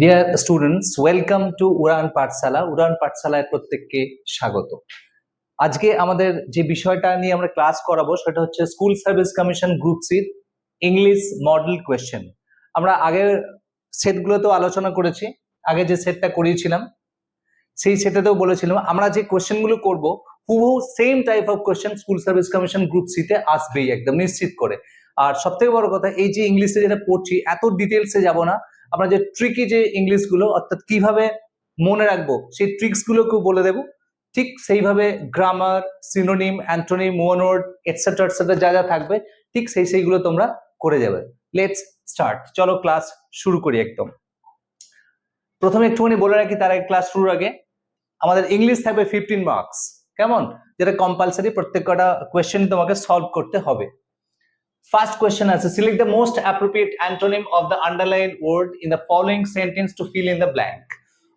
Dear students welcome to Udaan Pathshala Udaan পাঠশালায় প্রত্যেককে স্বাগত। আজকে আমাদের যে বিষয়টা নিয়ে আমরা ক্লাস করাবো সেটা হচ্ছে স্কুল সার্ভিস কমিশন গ্রুপ সির ইংলিশ মডেল কোয়েশ্চেন আমরা আগের সেটগুলোতেও আলোচনা করেছি, আগে যে সেটটা করিয়েছিলাম, সেই সেটাতেও বলেছিলাম, আমরা যে কোয়েশ্চেনগুলো করব, হুবহু same type of question school service commission group সিতে আসবেই একদম নিশ্চিত করে। আর সব থেকে বড় কথা, এই যে ইংলিশে যেটা পড়ছি, এত ডিটেলসে যাব না। আমরা যে ট্রিকি যে ইংলিশগুলো অর্থাৎ কীভাবে মনে রাখব, সেই ট্রিক্স গুলোকেও বলে দেবো। ঠিক সেইভাবে grammar synonym antonym one word etcetera etcetera যা যা থাকবে, ঠিক সেই সেইগুলো তোমরা করে যাবে। লেটস স্টার্ট চলো ক্লাস শুরু করি একদম। প্রথমে একটুখানি বলে রাখি, তার ক্লাস শুরুর আগে। আমাদের ইংলিশ থাকবে ফিফটিন মার্কস কেমন? যেটা কম্পালসারি প্রত্যেক কটা কোয়েশ্চেন তোমাকে সলভ করতে হবে। First question আছে select the most appropriate antonym of the underlined word in the following sentence to fill in the blank.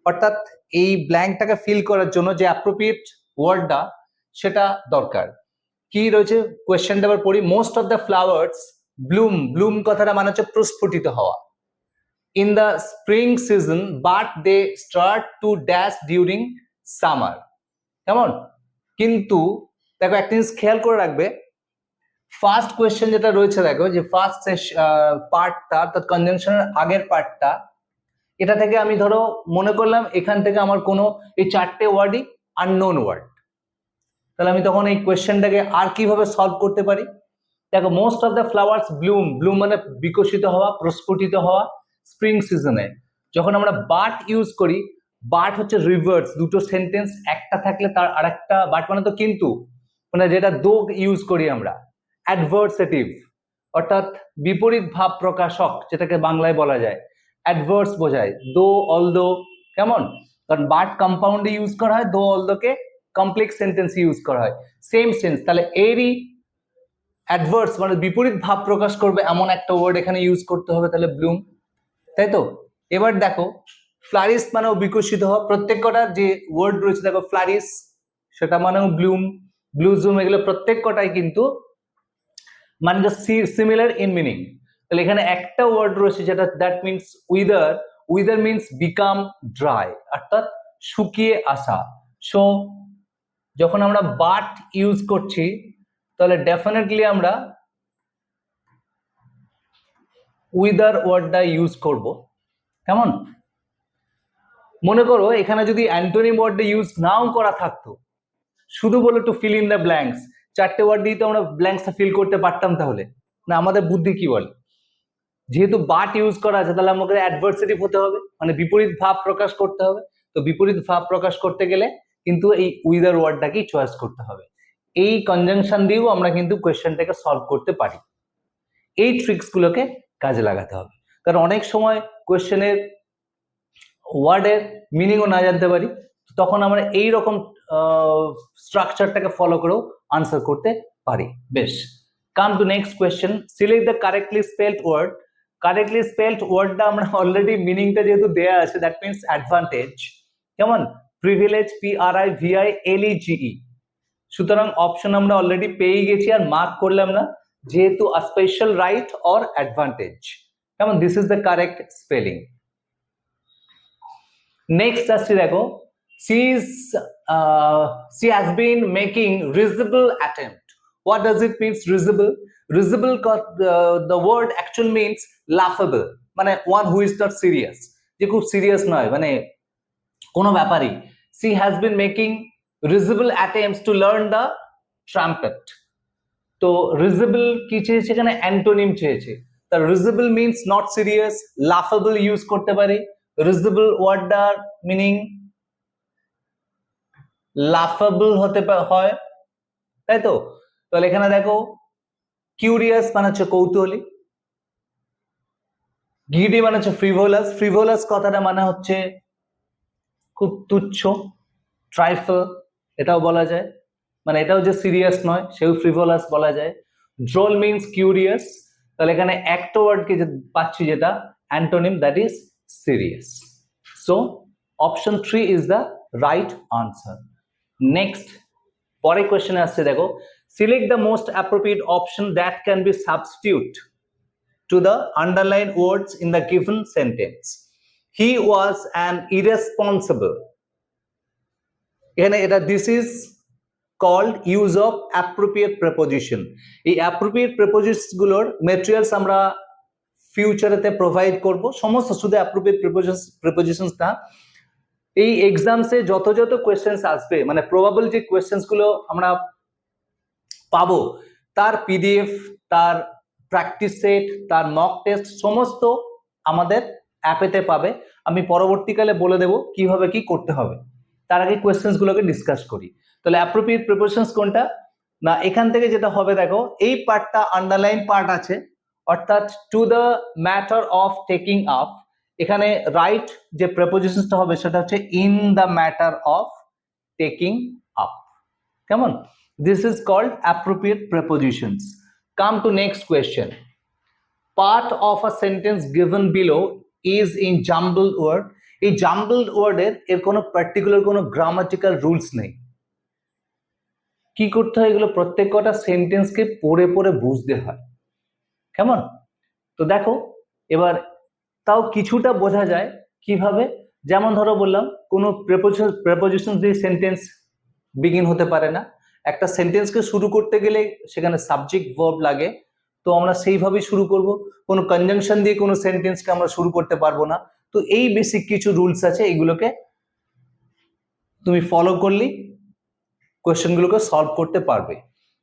অর্থাৎ এই ব্ল্যাঙ্কটাকে ফিল করার জন্য যে অ্যাপ্রোপ্রিয়েট ওয়ার্ডটা সেটা দরকার। কি রয়েছে? কোয়েশ্চেনটা আবার পড়ি। Most of the flowers bloom bloom কথাটা মানে হচ্ছে প্রস্ফুটিত হওয়া। In the spring season but they start to dash during summer কেমন? কিন্তু, দেখো, একটা জিনিস খেয়াল করে রাখবে। ফার্স্ট কোয়েশ্চেন যেটা রয়েছে দেখো, যে ফার্স্ট পার্টটা অর্থাৎ কনজাংশনের আগের পার্টটা এটা থেকে আমি ধরো মনে করলাম এখান থেকে আমার কোনো এই চারটে ওয়ার্ডই আননোন ওয়ার্ড তাহলে আমি তখন এই কোয়েশ্চেনটাকে আর কীভাবে সলভ করতে পারি? দেখো most of the flowers bloom bloom মানে বিকশিত হওয়া, প্রস্ফুটিত হওয়া স্প্রিং সিজনে যখন আমরা বাট ইউজ করি বাট হচ্ছে রিভার্স দুটো সেন্টেন্স একটা থাকলে তার আরেকটা বাট মানে তো কিন্তু মানে যেটা দোগ ইউজ করি আমরা। অ্যাডভার্সেটিভ অর্থাৎ বিপরীত ভাব প্রকাশক, যেটাকে বাংলায় বলা যায় অ্যাডভার্স বোঝায় দো অল দো কেমন? কারণ বাট কম্পাউন্ডে ইউজ করা হয় দো অল দোকে কমপ্লেক্স সেন্টেন্স ইউজ করা হয়। সেম সেন্স তাহলে এরই অ্যাডভার্স মানে বিপরীত ভাব প্রকাশ করবে এমন একটা ওয়ার্ড এখানে ইউজ করতে হবে তাহলে ব্লুম তাই তো? এবার দেখো ফ্লারিস মানেও বিকশিত হওয়া, প্রত্যেক কটা যে ওয়ার্ড রয়েছে, দেখো ফ্লারিস সেটা মানেও ব্লুম ব্লুজুম এগুলো প্রত্যেক কটাই কিন্তু মানে সিমিলার ইন মিনিং তাহলে এখানে একটা ওয়ার্ড রয়েছে যেটা that means wither wither means become dry অর্থাৎ শুকিয়ে আসা। সো যখন আমরা বাট ইউজ করছি, তাহলে ডেফিনেটলি আমরা উইদার ওয়ার্ডটা ইউজ করব। কেমন? মনে করো এখানে যদি অ্যান্টোনিম ওয়ার্ডটা ইউজ নাও করা থাকতো, শুধু বলে to fill in the blanks চারটে ওয়ার্ড দিয়ে তো আমরা ব্ল্যাঙ্কসটা ফিল করতে পারতাম তাহলে। না, আমাদের বুদ্ধি কি বলে? যেহেতু বাট ইউজ করা আছে, তাহলে আমাকে অ্যাডভার্সেটিভ হতে হবে মানে বিপরীত ভাব প্রকাশ করতে হবে। তো বিপরীত ভাব প্রকাশ করতে গেলে কিন্তু এই উইদার ওয়ার্ডটাকেই চয়েস করতে হবে। এই কনজাংশন দিয়েও আমরা কিন্তু কোয়েশ্চেনটাকে সলভ করতে পারি। এই ট্রিক্সগুলোকে কাজে লাগাতে হবে। কারণ অনেক সময় কোয়েশ্চেনের ওয়ার্ডের মিনিংও না জানতে পারি। তখন আমরা এই রকম স্ট্রাকচারটাকে ফলো করেও আনসার করতে পারি। বেশ। Come to next question select the correctly spelled word correctly spelled ওয়ার্ডটা আমরা অলরেডি মিনিংটা যেহেতু দেয়া আছে দ্যাট মিনস অ্যাডভান্টেজ কেমন? Privilege P R I V I L G E GE সুতরাং অপশন আমরা অলরেডি পেয়ে গেছি আর মার্ক করলাম না, যেহেতু স্পেশাল রাইট অর অ্যাডভান্টেজ কেমন? This is the correct spelling next আসছি, দেখো। She is uh, she has been making risible attempt what does it means risible risible uh, the word actual means laughable মানে one who is not serious যে খুব serious নয় মানে কোনো ব্যাপারই she has been making risible attempts to learn the trumpet তো রিজেবল কি চেয়েছে এখানে অ্যান্টোনিম চেয়েছে তা risible means not serious laughable use করতে পারি রিজেবল ওয়ার্ডটার মিনিং লাফাবল হতে হয়, তাই তো? তাহলে এখানে দেখো কিউরিয়াস মানে হচ্ছে কৌতূহলী গিডি মানে হচ্ছে ফ্রিভোলাস ফ্রিভোলাস কথাটা মানে হচ্ছে খুব তুচ্ছ ট্রাইফল এটাও বলা যায়। মানে এটাও যে সিরিয়াস নয়, সেও ফ্রিভোলাস বলা যায়। ড্রোল মিনস কিউরিয়াস তাহলে এখানে একটা ওয়ার্ডকে যে পাচ্ছি যেটা antonym that is serious so option three is the right answer next পরে কোয়েশ্চেনে আসছে, দেখো select the most appropriate option that can be substitute to the underline words in the given sentence he was an irresponsible এখানে এটা this is called use of appropriate preposition এই appropriate প্রেপোজিশনগুলোর materials আমরা ফিউচারেতে প্রোভাইড করব। সমস্ত শুধু appropriate preposition prepositions না এই এক্সামসে যত যত কোয়েশ্চেন্স আসবে মানে প্রবাবল যে কোয়েশ্চেন্সগুলো আমরা পাবো, তার পিডিএফ তার প্র্যাকটিস সেট তার মক টেস্ট সমস্ত আমাদের অ্যাপেতে পাবে। আমি পরবর্তীকালে বলে দেব কীভাবে কি করতে হবে। তার আগে কোয়েশ্চেন্স গুলোকে ডিসকাস করি। তাহলে অ্যাপ্রোপ্রিয়েট প্রিপারেশনস কোনটা? না, এখান থেকে যেটা হবে দেখো, এই পার্টটা আন্ডারলাইন পার্ট আছে, অর্থাৎ to the matter of taking up এখানে রাইট যে প্রেপোজিশনটা হবে সেটা হচ্ছে in the matter of taking up কেমন? This is called appropriate prepositions come to next question part of a sentence given below is in jumble word এই jumble ওয়ার্ডের এর কোনো পার্টিকুলার কোনো গ্রামাটিক্যাল রুলস নেই। কি করতে হয় এগুলো? প্রত্যেক কটা সেন্টেন্সকে পড়ে পড়ে বুঝতে হয়। কেমন? তো দেখো, এবার তাও কিছুটা বোঝা যায় কীভাবে। যেমন ধরো বললাম, কোনো প্রেপোজিশন প্রেপোজিশন দিয়ে সেন্টেন্স বিগিন হতে পারে না। একটা সেন্টেন্সকে শুরু করতে গেলে সেখানে সাবজেক্ট ভার্ব লাগে। তো আমরা সেইভাবেই শুরু করব। কোনো কনজাংশন দিয়ে কোনো সেন্টেন্সকে আমরা শুরু করতে পারব না। তো এই বেসিক কিছু রুলস আছে এইগুলোকে তুমি ফলো করলেই কোয়েশ্চেনগুলোকে সলভ করতে পারবে।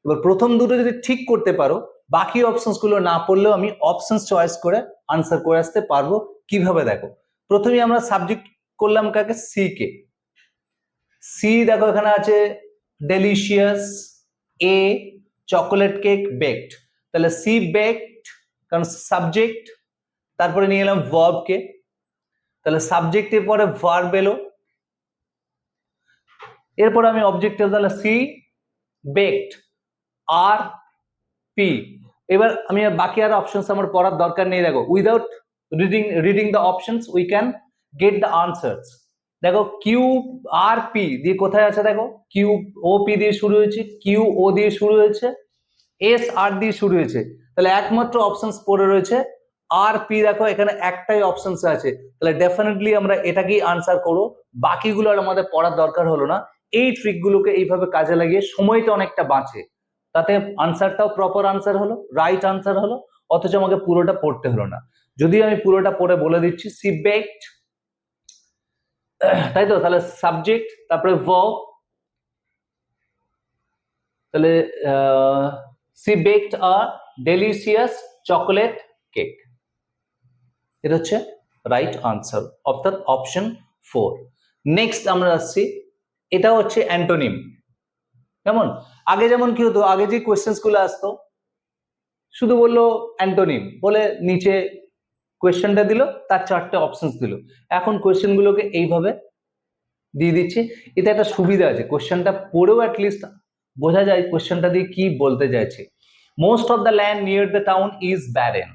এবার প্রথম দুটো যদি ঠিক করতে পারো বাকি অপশনসগুলো না পড়লেও আমি অপশনস চয়েস করে আনসার করে আসতে পারব। কীভাবে দেখো? প্রথমে আমরা সাবজেক্ট করলাম কাকে? C K. সি দেখো এখানে আছে delicious a chocolate cake baked তাহলে সি বেকড কারণ সাবজেক্ট তারপরে নিয়ে এলাম ভার্ব কে। তাহলে সাবজেক্টের পরে ভার্ব এলো। এরপর আমি অবজেক্টিভ তাহলে সি বেকড আর পি এবার আমি বাকি আর অপশনস আমার পড়ার দরকার নেই। দেখো without reading reading the options we can get the answers দেখো কিউ আর পি দিয়ে কোথায় আছে দেখো? কিউ ও পি দিয়ে শুরু হয়েছে কিউ ও দিয়ে শুরু হয়েছে এস আর দিয়ে শুরু হয়েছে। তাহলে একমাত্র অপশনস পড়ে রয়েছে আর পি দেখো, এখানে একটাই অপশনস আছে। তাহলে ডেফিনেটলি আমরা এটাকেই আনসার করব। বাকিগুলো আর আমাদের পড়ার দরকার হলো না। এই ট্রিকগুলোকে এইভাবে কাজে লাগিয়ে সময়টা অনেকটা বাঁচে। তাতে আনসারটাও প্রপার আনসার হলো রাইট আনসার হলো, অথচ আমাকে পুরোটা পড়তে হলো না। যদি আমি পুরোটা পড়ে বলে দিচ্ছি সি বেকড তাই তো? তাহলে সাবজেক্ট তারপরে ভ তাহলে she baked a delicious chocolate cake এটা হচ্ছে রাইট আনসার অর্থাৎ অপশন ফোর নেক্সট আমরা আসছি এটা হচ্ছে অ্যান্টোনিম কেমন? আগে যেমন কি হতো, আগে যে কোয়েশ্চেন্সগুলো আসতো, শুধু বলল অ্যান্টোনিম, বলে নিচে কোয়েশ্চেনটা দিল, তার চারটে অপশনস দিল। এখন কোয়েশ্চেন গুলোকে এইভাবে দিয়ে দিচ্ছে। এটা একটা সুবিধা আছে কোয়েশ্চেনটা পড়েও অ্যাটলিস্ট বোঝা যায় কোয়েশ্চেনটা দিয়ে কি বলতে চাইছে। Most of the land near the town is barren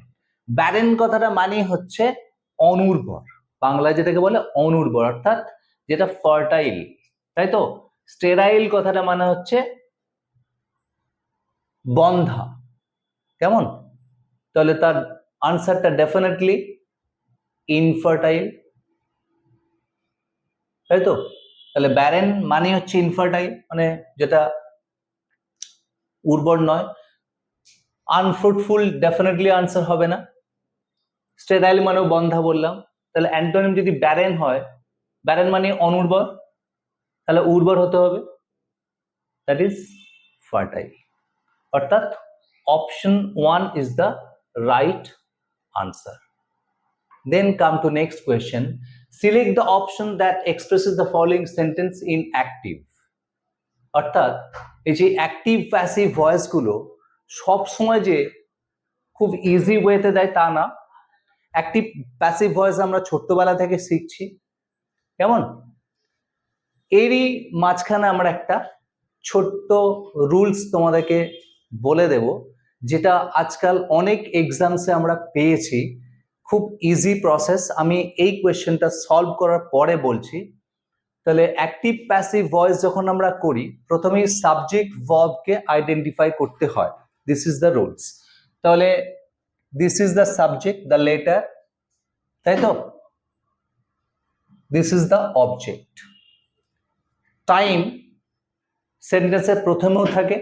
barren কথাটা মানে হচ্ছে অনুর্বর। বাংলায় যেটাকে বলে অনুর্বর, অর্থাৎ যেটা ফার্টাইল তাই তো? স্টেরাইল কথাটা মানে হচ্ছে বন্ধা। কেমন? তাহলে তার আনসারটা ডেফিনেটলি ইনফার্টাইল তাই তো? তাহলে ব্যারেন মানে হচ্ছে ইনফার্টাইল মানে যেটা উর্বর নয়। আনফ্রুটফুল ডেফিনেটলি আনসার হবে না। স্টেরাইল মানেও বন্ধা বললাম। তাহলে অ্যান্টোনিম যদি ব্যারেন হয় ব্যারেন মানে অনুর্বর, তাহলে উর্বর হতে হবে। দ্যাট ইজ ফার্টাইল অর্থাৎ option one is the right answer then come to next question select the option that expresses the following sentence in active অর্থাৎ এই যে অ্যাক্টিভ প্যাসিভ ভয়েসগুলো সব সময় যে খুব ইজি ওয়েতে দেয় তা না। অ্যাক্টিভ প্যাসিভ ভয়েস আমরা ছোট্টবেলা থেকে শিখছি। কেমন? এরই মাঝখানে আমরা একটা ছোট্ট রুলস তোমাদেরকে বলে দেব, যেটা আজকাল অনেক এক্সামসে আমরা পেয়েছি। খুব ইজি প্রসেস আমি এই কোয়েশ্চেনটা সলভ করার পরে বলছি, তাহলে অ্যাক্টিভ প্যাসিভ ভয়েস যখন আমরা করি, প্রথমেই সাবজেক্ট ভবকে আইডেন্টিফাই করতে হয়। দিস ইজ দ্য রুলস তাহলে this is the subject the letter তাই তো? This is the object time সেন্টেন্সের প্রথমেও থাকে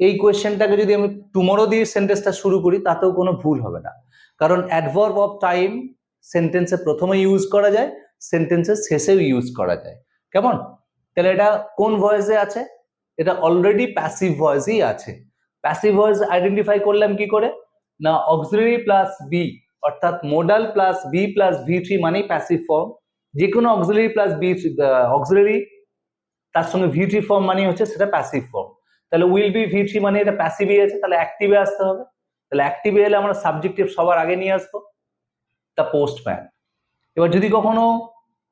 এই কোয়েশ্চেনটাকে যদি আমি টুমোরো দিয়ে সেন্টেন্সটা শুরু করি, তাতেও কোনো ভুল হবে না। কারণ অ্যাডভার্ব অফ টাইম সেন্টেন্সে প্রথমে ইউজ করা যায় সেন্টেন্সের শেষেও ইউজ করা যায়। কেমন? তাহলে এটা কোন ভয়েসে আছে? এটা অলরেডি প্যাসিভ ভয়েসই আছে। প্যাসিভ ভয়েস আইডেন্টিফাই করলাম কি করে? না অক্সিলারি প্লাস বি অর্থাৎ modal plus be plus V three মানেই প্যাসিভ ফর্ম যে কোনো অক্সিলারি প্লাস বি অক্সিলারি তার সঙ্গে ভি থ্রি ফর্ম মানে হচ্ছে সেটা প্যাসিভ ফর্ম তাহলে উইল বি ভি থ্রি মানে এটা প্যাসিভই আছে, তাহলে অ্যাক্টিভে আসতে হবে। তাহলে অ্যাক্টিভে এলে আমরা সাবজেক্টিভ সবার আগে নিয়ে আসব দ্য পোস্টম্যান এবার যদি কখনো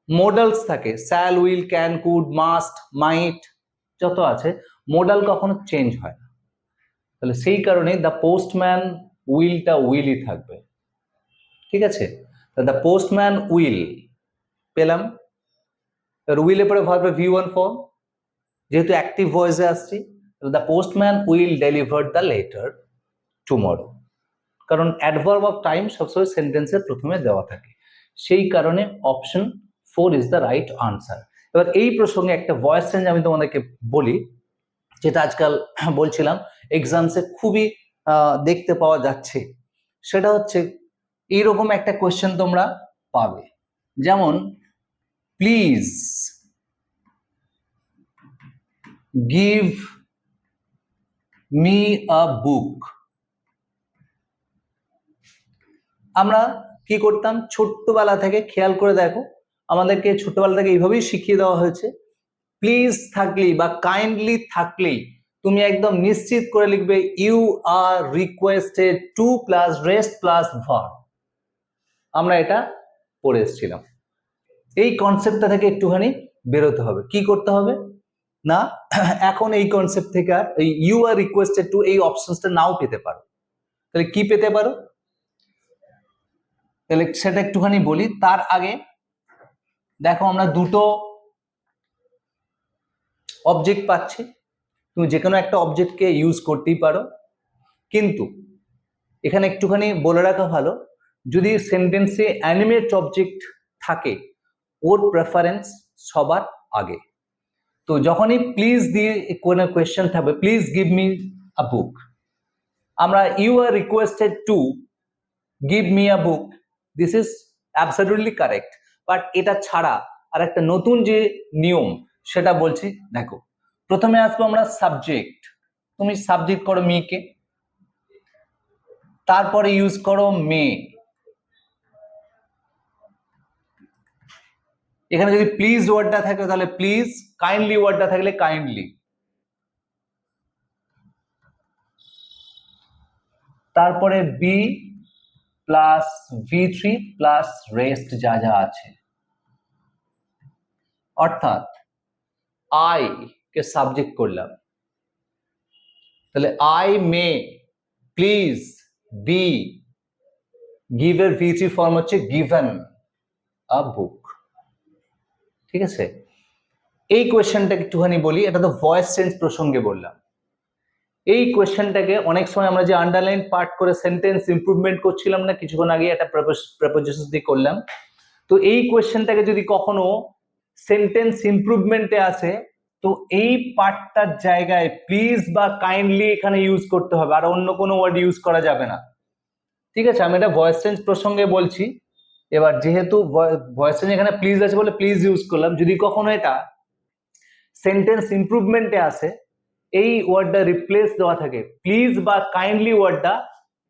মোডালস থাকে shall will can could must might যত আছে মোডাল কখনো চেঞ্জ হয় না। তাহলে সেই কারণে দ্য পোস্টম্যান উইলটা উইলই থাকবে। ঠিক আছে? দ্য পোস্টম্যান উইল পেলাম। উইলের পরে ভাববে ভি ওয়ান ফর্ম যেহেতু অ্যাক্টিভ ভয়েসে আসছি। The postman will deliver the letter tomorrow কারণ অ্যাডভার্ব অফ টাইম সবসময় সেন্টেন্সের প্রথমে দেওয়া থাকে। সেই কারণে option four is the right answer এবার এই প্রসঙ্গে একটা ভয়েস চেঞ্জ আমি তোমাদেরকে বলি, যেটা আজকাল বলছিলাম এক্সামসে খুবই দেখতে পাওয়া যাচ্ছে। সেটা হচ্ছে, এইরকম একটা কোয়েশ্চেন তোমরা পাবে। যেমন please give me a book. আমরা কি করতাম? ছোট্টবেলা থেকে খেয়াল করে দেখো, আমাদেরকে ছোটবেলা থেকে এইভাবেই শিখিয়ে দেওয়া হয়েছে। প্লিজ থাকলেই বা কাইন্ডলি থাকলেই তুমি একদম নিশ্চিত করে লিখবে, you are requested to plus rest plus verb. আমরা এটা পড়ে এসেছিলাম। এই কনসেপ্টটা থেকে একটুখানি বেরোতে হবে। কি করতে হবে? না? এখন এই কনসেপ্ট থেকে আর ইউ আর রিকোয়েস্টেড টু এই অপশনসটা নাও পেতে পারো। তাহলে কি পেতে পারো? তাহলে সেটা একটুখানি বলি। তার আগে দেখো আমরা দুটো অবজেক্ট পাচ্ছি। তুমি যে কোনো একটা অবজেক্টকে ইউজ করতেই পারো। কিন্তু এখানে একটুখানি বলে রাখা ভালো, যদি সেন্টেন্সে অ্যানিমেট অবজেক্ট থাকে, ওর প্রেফারেন্স সবার আগে। তো যখনই প্লিজ দিয়ে কোনো কোয়েশ্চেন থাকবে please give me a book আমরা you are requested to give me a book this is absolutely correct but এটা ছাড়া আর একটা নতুন যে নিয়ম, সেটা বলছি, দেখো, প্রথমে আসব আমরা সাবজেক্ট তুমি সাবজেক্ট করো মেয়েকে, তারপরে ইউজ করো মে এখানে যদি প্লিজ ওয়ার্ডটা থাকে, তাহলে প্লিজ কাইন্ডলি ওয়ার্ডটা থাকলে কাইন্ডলি তারপরে be plus V three plus rest যা যা আছে। অর্থাৎ আই কে সাবজেক্ট করলাম। তাহলে আই মে প্লিজ বি গিভের ভি থ্রি ফর্ম হচ্ছে গিভেন আ বুক ঠিক আছে? এই কোয়েশ্চেনটা একটুখানি বলি, এটা তো ভয়েস চেঞ্জ প্রসঙ্গে বললাম। এই কোয়েশ্চেনটাকে অনেক সময় আমরা যে আন্ডারলাইন পার্ট করে সেন্টেন্স ইমপ্রুভমেন্ট করছিলাম না, কিছুক্ষণ আগে একটা প্রেপোজিশন দিয়ে করলাম। তো এই কোয়েশ্চেনটাকে যদি কখনো সেন্টেন্স ইমপ্রুভমেন্টে আসে, তো এই পার্টটার জায়গায় প্লিজ বা কাইন্ডলি এখানে ইউজ করতে হবে, আর অন্য কোনো ওয়ার্ড ইউজ করা যাবে না। ঠিক আছে? আমি এটা ভয়েস চেঞ্জ প্রসঙ্গে বলছি। এবার যেহেতু ভয়েস এখানে প্লিজ আছে বলে প্লিজ ইউজ করলাম, যদি কখনো এটা সেন্টেন্স ইমপ্রুভমেন্টে আসে, এই ওয়ার্ডটা রিপ্লেস দেওয়া থাকে। প্লিজ বা কাইন্ডলি ওয়ার্ডটা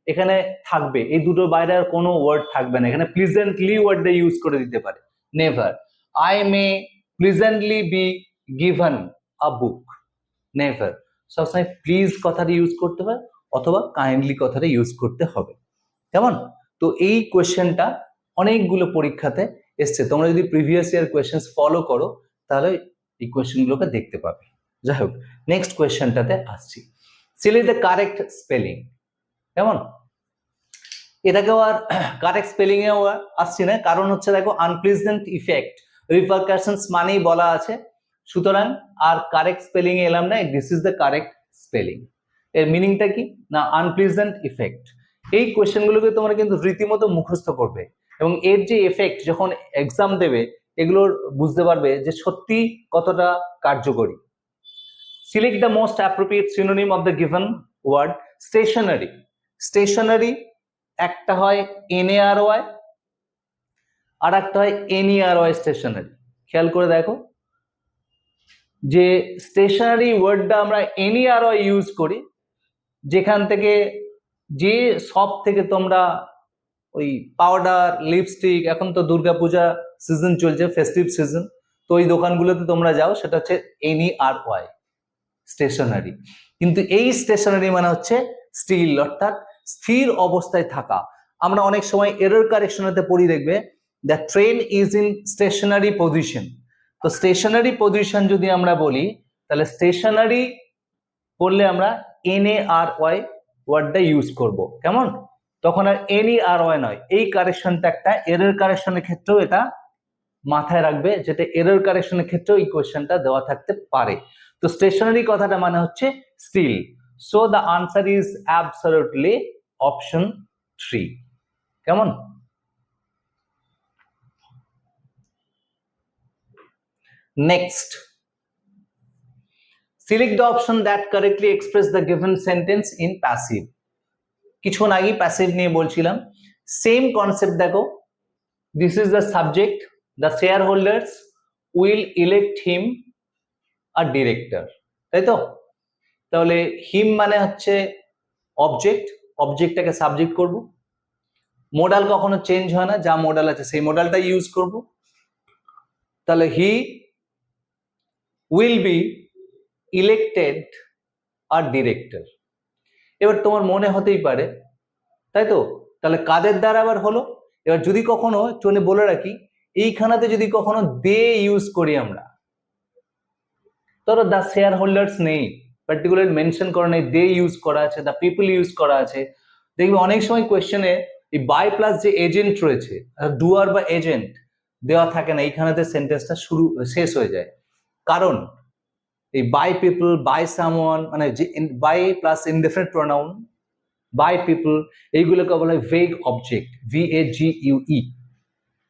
এখানে থাকবে। এই দুটো বাইরে আর কোনো ওয়ার্ড থাকবে না। এখানে প্লিজেন্টলি ওয়ার্ডটা ইউজ করে দিতে পারে। Never I may pleasantly be given a book never সবসময় প্লিজ কথাটা ইউজ করতে হয়, অথবা কাইন্ডলি কথাটা ইউজ করতে হবে। কেমন? তো এই কোয়েশ্চেনটা অনেকগুলো পরীক্ষাতে এসছে। তোমরা যদি প্রিভিয়াস ইয়ার কোয়েশ্চেন ফলো করো, তাহলে এই কোয়েশ্চেনগুলোকে দেখতে পাবে। যাই হোক নেক্সট কোয়েশ্চেনটাতে আসছি। সিলি দ্য কারেক্ট স্পেলিং কেমন? এটাকেও আর কারেক্ট স্পেলিং এও আর আসছি না। কারণ হচ্ছে দেখো আনপ্লিজেন্ট ইফেক্ট রিপারকাশনস মানেই বলা আছে। সুতরাং আর কারেক্ট স্পেলিং এলাম না this is the correct spelling এর মিনিংটা কি? না আনপ্লিজেন্ট ইফেক্ট এই কোয়েশ্চেনগুলোকে তোমরা কিন্তু রীতিমতো মুখস্থ করবে। এবং এর যে এফেক্ট যখন এক্সাম দেবে, এগুলোর বুঝতে পারবে যে সত্যি কতটা কার্যকরী। Select the most appropriate synonym of the given word stationary stationary একটা হয় এনএআরওয়াই আর একটা হয় এনইআরওয়াই স্টেশনারি খেয়াল করে দেখো, যে স্টেশনারি ওয়ার্ডটা আমরা এনইআরওয়াই ইউজ করি, যেখান থেকে যে সব থেকে তোমরা ওই পাউডার লিপস্টিক এখন তো দুর্গাপূজা সিজন চলছে ফেস্টিভ সিজন তো ওই দোকানগুলোতে তোমরা যাও, সেটা হচ্ছে এনি আর ওয়াই স্টেশনারি কিন্তু এই স্টেশনারি মানে হচ্ছে স্টিল অর্থাৎ স্থির অবস্থায় থাকা। আমরা অনেক সময় এরর কারেকশনেতে পড়ি, দেখবে the train is in stationary position তো স্টেশনারি পজিশন যদি আমরা বলি, তাহলে স্টেশনারি করলে আমরা এন এ আর ওয়াই ওয়ার্ডটা ইউজ করব। কেমন? তখন আর এনই আর ওয়াই নয়। এই কারেকশনটা একটা এরর কারেকশনের ক্ষেত্রেও এটা মাথায় রাখবে, যেটা এরর কারেকশনের ক্ষেত্রেও এই কোয়েশ্চেনটা দেওয়া থাকতে পারে। তো স্টেশনারি কথাটা মানে হচ্ছে still so the answer is absolutely option three কেমন? Next select the option that correctly express the given sentence in passive কিছুক্ষণ আগেই প্যাসিভ নিয়ে বলছিলাম। সেম কনসেপ্ট দেখো। This is the subject the share holders will elect him as director তাই তো? তাহলে him মানে হচ্ছে অবজেক্ট অবজেক্টটাকে সাবজেক্ট করব। মোডাল কখনো চেঞ্জ হয় না, যা মোডাল আছে সেই মোডালটা ইউজ করব। তাহলে he will be elected as director এবার তোমার মনে হতেই পারে, তাই তো? তাহলে কাদের দ্বারা আবার হলো? এবার যদি কখনো চলে বলে রাখি, এইখানাতে যদি কখনো দে ইউজ করি আমরা, ধরো দ্য শেয়ার হোল্ডার্স নেই পার্টিকুলার মেনশন করা নেই দে ইউজ করা আছে দ্য পিপল ইউজ করা আছে, দেখবে অনেক সময় কোয়েশ্চেনে এই বাই প্লাস যে এজেন্ট রয়েছে ডুয়ার বা এজেন্ট দেওয়া থাকে না, এইখানেতে সেন্টেন্সটা শুরু, শেষ হয়ে যায়। কারণ এই বাই পিপল বাই সামওয়ান মানে যে by plus indifferent pronoun by people এইগুলোকে বলা হয় vague object V A G U E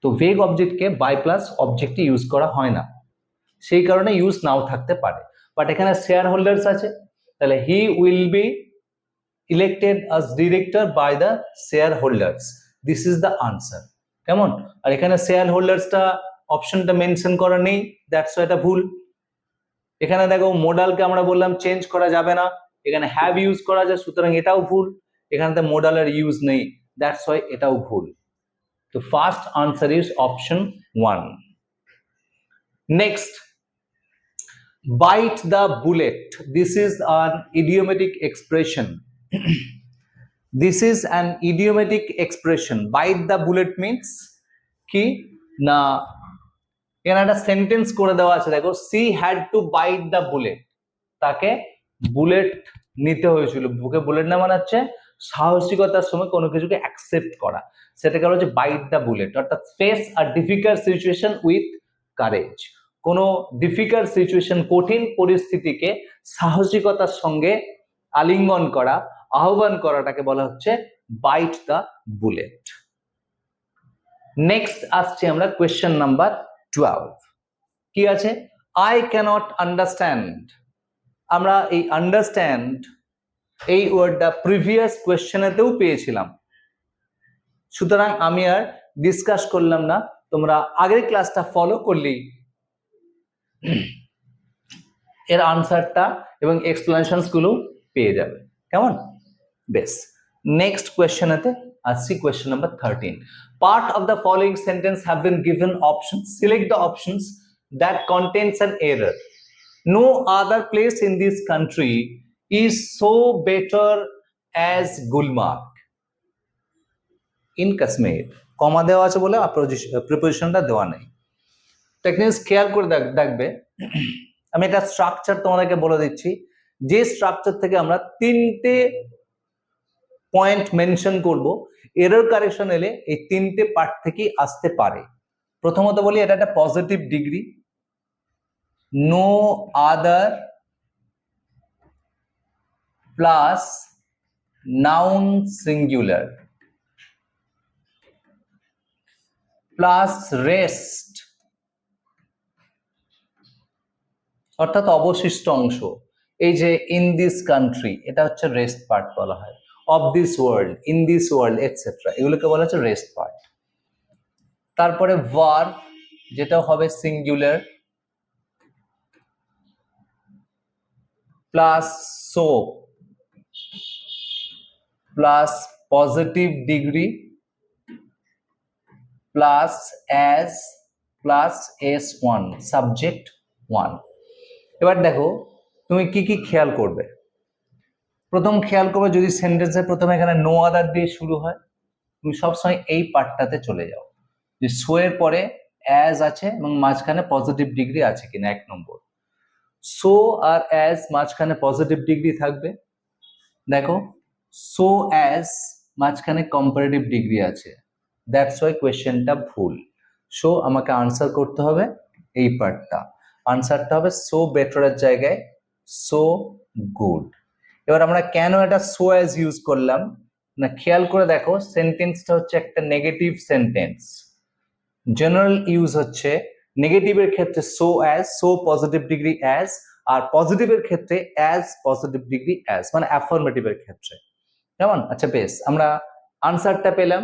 তো ভেগ অবজেক্টকে বাই প্লাস অবজেক্টে ইউজ করা হয় না। সেই কারণে ইউজ নাও থাকতে পারে। বাট এখানে শেয়ার হোল্ডার্স আছে। তাহলে he will be elected as director by the share holders this is the answer কেমন? আর এখানে শেয়ার হোল্ডার্সটা অপশনটা মেনশন করা নেই। দ্যাটস এটা ভুল। এখানে দেখো মোডালকে আমরা বললাম চেঞ্জ করা যাবে না। এখানে হ্যাভ ইউজ করা যায়, সুতরাং এটাও ভুল। এখানে মোডালের ইউজ নেই। দ্যাটস ওয়াই এটাও ভুল। তো first answer is option one next bite the bullet this is an idiomatic expression this is an idiomatic expression bite the bullet means কি? না এখানে একটা সেন্টেন্স করে দেওয়া আছে, দেখো she had to bite the bullet তাকে বুলেট নিতে হয়েছিল। বুকে বুলেট না মানে হচ্ছে সাহসিকতার সময় কোনো কিছুকে অ্যাকসেপ্ট করা। সেটাকে বলা হচ্ছে বাইট দ্য বুলেট অর্থাৎ face R difficult situation with courage কোনো ডিফিকাল্ট সিচুয়েশন কঠিন পরিস্থিতিকে সাহসিকতার সঙ্গে আলিঙ্গন করা, আহ্বান করাটাকে বলা হচ্ছে বাইট দ্য বুলেট নেক্সট আসছে আমরা কোয়েশ্চেন নাম্বার টুয়েলভ কি আছে? আই ক্যানট আন্ডারস্ট্যান্ড আমরা এই আন্ডারস্ট্যান্ড এই ওয়ার্ডটা প্রিভিয়াস কোয়েশ্চেনেতেও পেয়েছিলাম। সুতরাং আমি আর ডিসকাস করলাম না, তোমরা আগের ক্লাসটা ফলো করলেই এর আনসারটা এবং এক্সপ্লেনেশনসগুলো পেয়ে যাবে। কেমন? বেশ। নেক্সট কোয়েশ্চেনেতে আসছি question number thirteen part of the following sentence have been given options select the options that contains an error no other place in this country is so better as gulmarg in kashmir comma দেওয়া আছে বলে প্রিপোজিশনটা দেওয়া নেই techniques খেয়াল করে দেখবে আমি একটা স্ট্রাকচার তোমাদেরকে বলে দিচ্ছি যে স্ট্রাকচার থেকে আমরা তিনটে পয়েন্ট মেনশন করব এরর কারেকশন এলে এই তিনটে পার্ট থেকেই আসতে পারে। প্রথমত বলি, এটা একটা positive degree no other plus noun singular plus rest অর্থাৎ অবশিষ্ট অংশ। এই যে ইন দিস কান্ট্রি এটা হচ্ছে রেস্ট পার্ট বলা হয়। Of this world in this world etcetera এগুলোকে বলা হচ্ছে রেস্ট পার্ট তারপরে ভার যেটা হবে singular plus so plus positive degree plus as plus S one subject one এবার দেখো, তুমি কি কি খেয়াল করবে? প্রথম খেয়াল করবে যদি সেন্টেন্সের প্রথমে এখানে নো আদার দিয়ে শুরু হয়, তুমি সবসময় এই পার্টটাতে চলে যাও। যে সো এর পরে অ্যাজ আছে এবং মাঝখানে পজিটিভ ডিগ্রি আছে কিনা, এক নম্বর। সো আর অ্যাজ মাঝখানে পজিটিভ ডিগ্রি থাকবে। দেখো সো অ্যাজ মাঝখানে কম্পারেটিভ ডিগ্রি আছে। দ্যাটস ওয়াই কোয়েশ্চেনটা ভুল। সো আমাকে আনসার করতে হবে এই পার্টটা আনসারটা হবে সো বেটারের জায়গায় সো গুড এবার আমরা কেন এটা সো অ্যাজ ইউজ করলাম? না, খেয়াল করে দেখো, সেন্টেন্সটা হচ্ছে একটা নেগেটিভ সেন্টেন্স। জেনারেল ইউজ হচ্ছে নেগেটিভের ক্ষেত্রে so as, so positive degree as, আর পজিটিভের ক্ষেত্রে অ্যাজ পজিটিভ ডিগ্রি অ্যাজ মানে অ্যাফরমেটিভের ক্ষেত্রে। কেমন? আচ্ছা বেশ, আমরা আনসারটা পেলাম।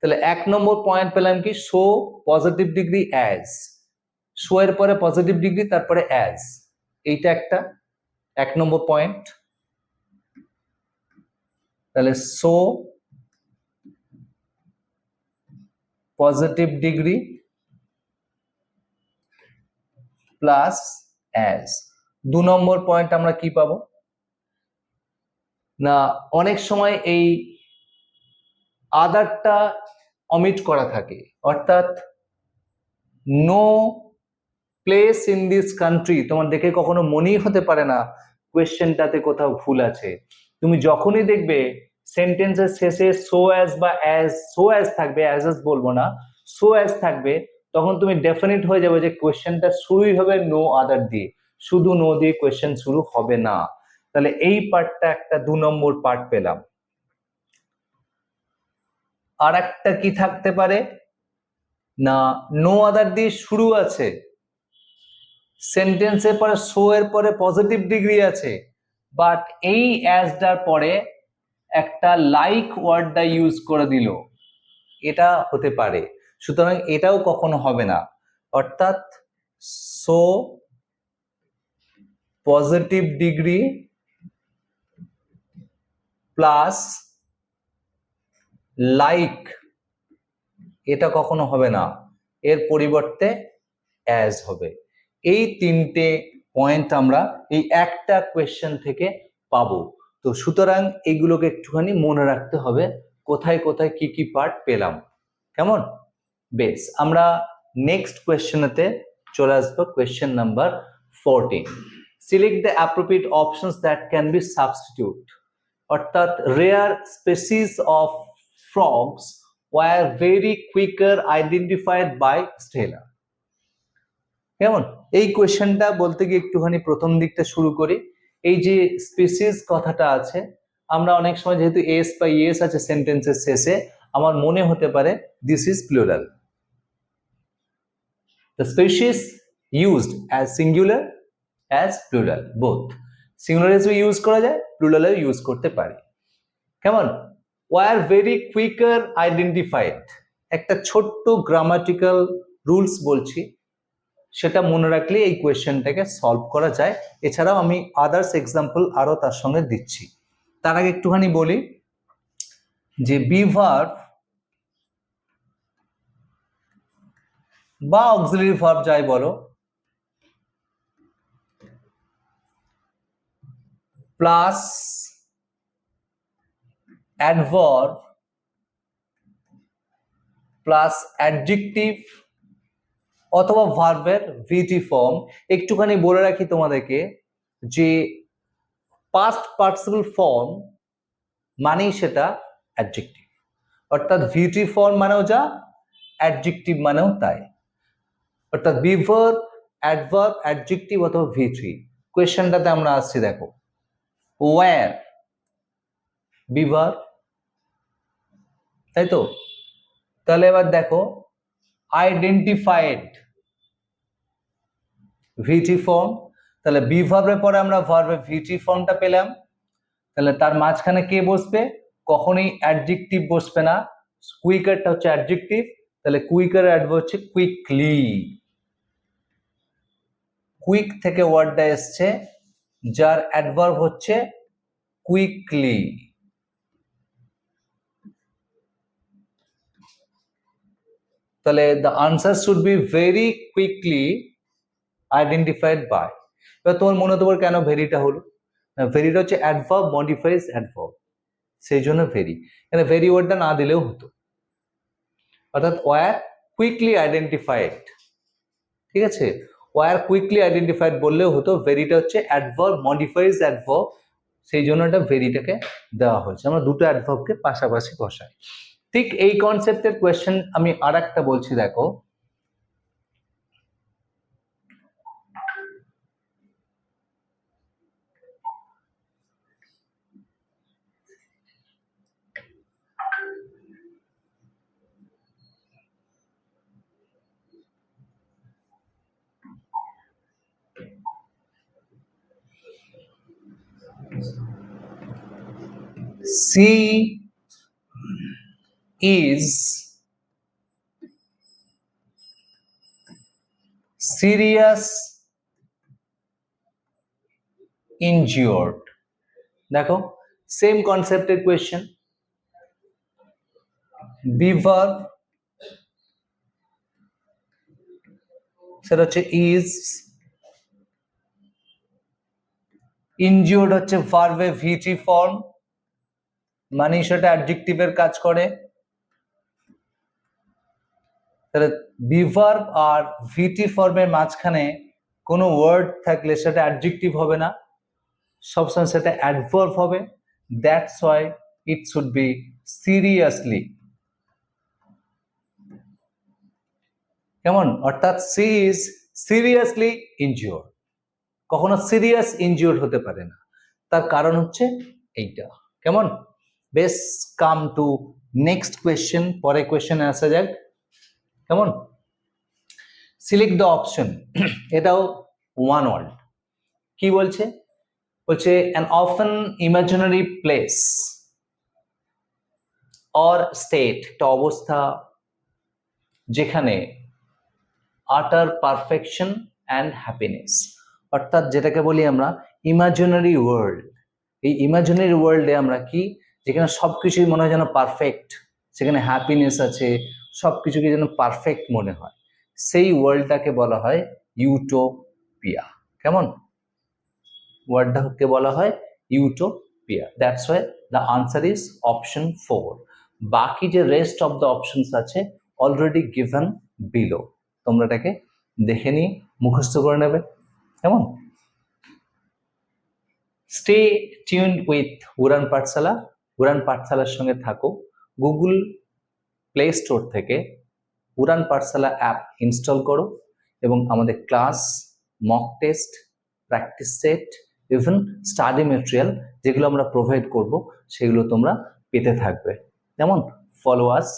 তাহলে এক নম্বর পয়েন্ট পেলাম কি? So positive degree as. So এর পরে পজিটিভ ডিগ্রি, তারপরে অ্যাজ। এইটা একটা, এক নম্বর পয়েন্ট। তাহলে so positive degree plus as দু নম্বর পয়েন্ট আমরা কি পাবো? না, অনেক সময় এই আদারটা অমিট করা থাকে। অর্থাৎ no place in this country তোমার দেখে কখনো মনেই হতে পারে না কোয়েশ্চেনটাতে কোথাও ভুল আছে। তুমি যখনই দেখবে সেন্টেন্সের শেষে সো অ্যাজ বা অ্যাজ সো অ্যাজ থাকবে অ্যাজ অ্যাজ বলব না সো অ্যাজ থাকবে, তখন তুমি ডেফিনেট হয়ে যাবে যে কোয়েশ্চেনটা শুরুই হবে নো আদার দিয়ে। শুধু নো দিয়ে কোয়েশ্চেন শুরু হবে না। তাহলে এই পার্টটা একটা দু নম্বর পার্ট পেলাম। আর একটা কি থাকতে পারে? না নো আদার দিয়ে শুরু আছে। সেন্টেন্সের পরে শো এর পরে পজিটিভ ডিগ্রি আছে। বাট এই অ্যাজটার পরে একটা লাইক ওয়ার্ডটা ইউজ করে দিল। এটা হতে পারে। সুতরাং এটাও কখনো হবে না। অর্থাৎ so positive degree plus like এটা কখনো হবে না। এর পরিবর্তে অ্যাজ হবে। এই তিনটে পয়েন্ট আমরা এই একটা কোয়েশ্চেন থেকে পাবো। তো সুতরাং এগুলোকে একটুখানি মনে রাখতে হবে, কোথায় কোথায় কি কি পার্ট পেলাম। কেমন? বেশ, আমরা নেক্সট কোয়েশ্চেনেতে চলে আসব question number fourteen select the appropriate options that can be substitute অর্থাৎ rare species of frogs were very quicker identified by stellar কেমন? এই কোয়েশ্চেনটা বলতে গিয়ে একটুখানি প্রথম দিকটা শুরু করি। এই যে স্পেসিস কথাটা আছে, আমরা অনেক সময় যেহেতু এস বা ইএস আছে সেন্টেন্সের শেষে, আমার মনে হতে পারে this is plural the species used as singular as plural both সিঙ্গুলারিজও use করা যায় প্লুরালেও ইউজ করতে পারি। কেমন? ওয়ার ভেরি কুইকার আইডেন্টিফাইড একটা ছোট্ট গ্রামাটিক্যাল রুলস বলছি। সেটা মনে রাখলে এই কোয়েশ্চেনটাকে সলভ করা যায়। এছাড়াও আমি আদার্স এক্সাম্পল আরও তার সঙ্গে দিচ্ছি। তার আগে একটুখানি বলি যে বিভার বা অক্সিলারি ভার্ব যাই বলো প্লাস অ্যাডভার্ব প্লাস অ্যাডজেক্টিভ অথবা ভার্বের ভিটি ফর্ম একটুখানি বলে রাখি তোমাদেরকে যে পাস্ট পার্টিসিপল ফর্ম মানেই সেটা অ্যাডজেক্টিভ অর্থাৎ ভিটি ফর্ম মানেও যা অ্যাডজেক্টিভ মানেও তাই। অর্থাৎ বিভার অ্যাডভার্ব অ্যাডজেক্টিভ অথবা ভিটি কোয়েশ্চেনটাতে আমরা আসছি, দেখো। ওয়ার বিভার তাই তো? তাহলে এবার দেখো আইডেন্টিফাইড ভিটি ফর্ম তাহলে বি ভার্বের পরে আমরা ভার্বে ভিটি ফর্মটা পেলাম। তাহলে তার মাঝখানে কে বসবে? কখনোই অ্যাডজেক্টিভ বসবে না। কুইকারটা হচ্ছে অ্যাডজেক্টিভ তাহলে কুইকার অ্যাডভার্ব হচ্ছে কুইকলি কুইক থেকে ওয়ার্ডটা এসছে, যার অ্যাডভার্ব হচ্ছে কুইকলি তাহলে the answer should be very quickly identified by এবার তোমার মনে হতে পারে কেন ভেরিটা হলো? ভেরিটা হচ্ছে অ্যাডভার্ব মডিফাইজ অ্যাডভার্ব সেই জন্য ভেরি এখানে ভেরি ওয়ার্ডটা না দিলেও হতো। অর্থাৎ ওয়ার কুইকলি আইডেন্টিফাইড ঠিক আছে? ওয়ার কুইকলি আইডেন্টিফাইড বললেও হতো ভেরিটা হচ্ছে অ্যাডভার্ব মডিফাইজ অ্যাডভার্ব সেই জন্য এটা ভেরিটাকে দেওয়া হয়েছে। আমরা দুটো অ্যাডভার্বকে পাশাপাশি বসাই। ঠিক এই কনসেপ্টের কোয়েশ্চেন আমি আর একটা বলছি দেখো। C is serious injured. দেখো সেম কনসেপ্টের কোয়েশ্চেন বিভার সেটা হচ্ছে ইজ ইনজিওর্ড হচ্ছে ভার্ভে ভিটি ফর্ম মানে সেটা অ্যাডজেক্টিভের কাজ করে। তাহলে বিভার্ব আর ভিটি ফর্মের মাঝখানে কোনো ওয়ার্ড থাকলে সেটা অ্যাডজেক্টিভ হবে না। সবসময় সেটা অ্যাডভার্ব হবে। That's why it should be seriously কেমন? অর্থাৎ সি ইজ সিরিয়াসলি ইনজিওর কখনো সিরিয়াস ইনজিওর হতে পারে না। তার কারণ হচ্ছে এইটা। কেমন? বেশ কাম টু নেক্সট কোয়েশ্চেন পরে কোয়েশ্চেনে আসা যাক। কেমন? সিলেক্ট দ্য অপশন এটাও ওয়ান ওয়ার্ড কি বলছে? বলছে an often imaginary place or state একটা অবস্থা যেখানে আটার পারফেকশন অ্যান্ড হ্যাপিনেস অর্থাৎ যেটাকে বলি আমরা ইমাজিনারি ওয়ার্ল্ড এই ইমাজিনারি ওয়ার্ল্ডে আমরা কি? যেখানে সব কিছুই মনে হয় যেন পারফেক্ট সেখানে হ্যাপিনেস আছে সব কিছুকে যেন পারফেক্ট মনে হয়। সেই ওয়ার্ল্ডটাকে বলা হয় ইউটোপিয়া কেমন? ওয়ার্ডটাকে বলা হয় utopia that's why the answer is option four বাকি যে রেস্ট অফ দ্য অপশনস আছে অলরেডি গিভেন বিলো তোমরা এটাকে দেখে নিয়ে মুখস্থ করে নেবে। কেমন? স্টে টিউন উইথ উড়ান পাঠশালা উড়ান পাঠশালার সঙ্গে থাকো। গুগল প্লে স্টোর থেকে উড়ান পাঠশালা অ্যাপ ইনস্টল করো এবং আমাদের class mock test practice set even study material যেগুলো আমরা প্রোভাইড করব, সেগুলো তোমরা পেতে থাকবে। যেমন follow us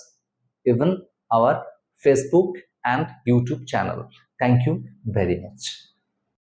even our Facebook and YouTube channel thank you very much